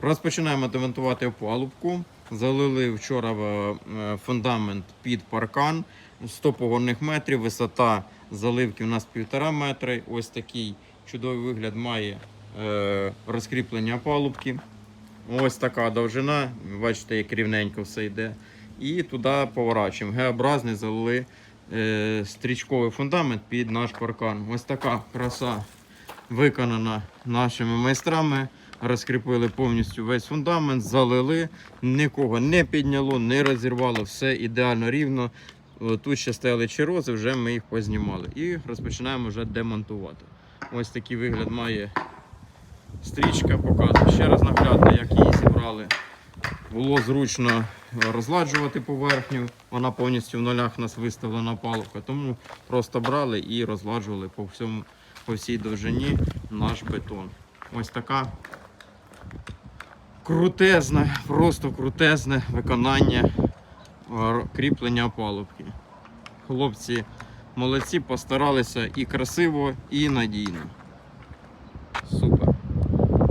Розпочинаємо демонтувати опалубку. Залили вчора е, фундамент під паркан 100 погонних метрів. Висота заливки у нас 1,5 метри. Ось такий чудовий вигляд має е, розкріплення опалубки. Ось така довжина. Бачите, як рівненько все йде. І туди поворачуємо. Г-образний залили е, стрічковий фундамент під наш паркан. Ось така краса виконана нашими майстрами. Розкріпили повністю весь фундамент, залили, нікого не підняло, не розірвало, все ідеально рівно. Тут ще стояли черози, вже ми їх познімали. І розпочинаємо вже демонтувати. Ось такий вигляд має стрічка, показую ще раз наглядно, як її зібрали. Було зручно розладжувати поверхню. Вона повністю в нулях нас виставлена палубка, тому просто брали і розладжували по всьому, по всій довжині наш бетон. Ось така крутезне, просто крутезне виконання е, кріплення опалубки. Хлопці молодці, постаралися і красиво, і надійно.